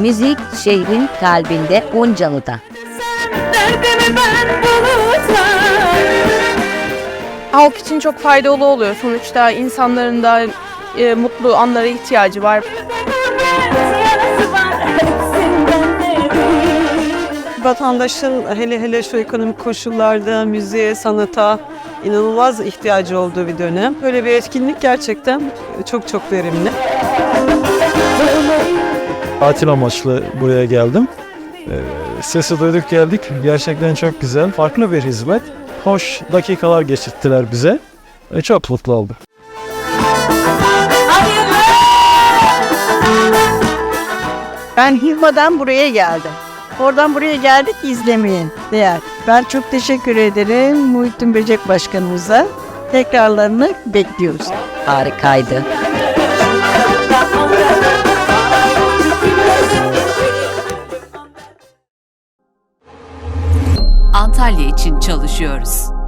Müzik şehrin kalbinde Uncalı'da. Halk için çok faydalı oluyor. Sonuçta insanların da e, mutlu anlara ihtiyacı var. Vatandaşın hele hele şu ekonomik koşullarda müziğe, sanata inanılmaz ihtiyacı olduğu bir dönem. Böyle bir etkinlik gerçekten çok çok verimli. Tatil amaçlı buraya geldim. Ee, Sesi duyduk geldik. Gerçekten çok güzel. Farklı bir hizmet. Hoş dakikalar geçirttiler bize. Çok mutlu oldum. Ben Hilma'dan buraya geldim. Oradan buraya geldik izlemeye değer. Ben çok teşekkür ederim Muhittin Böcek Başkanımıza. Tekrarlarını bekliyoruz. Harikaydı. Antalya için çalışıyoruz.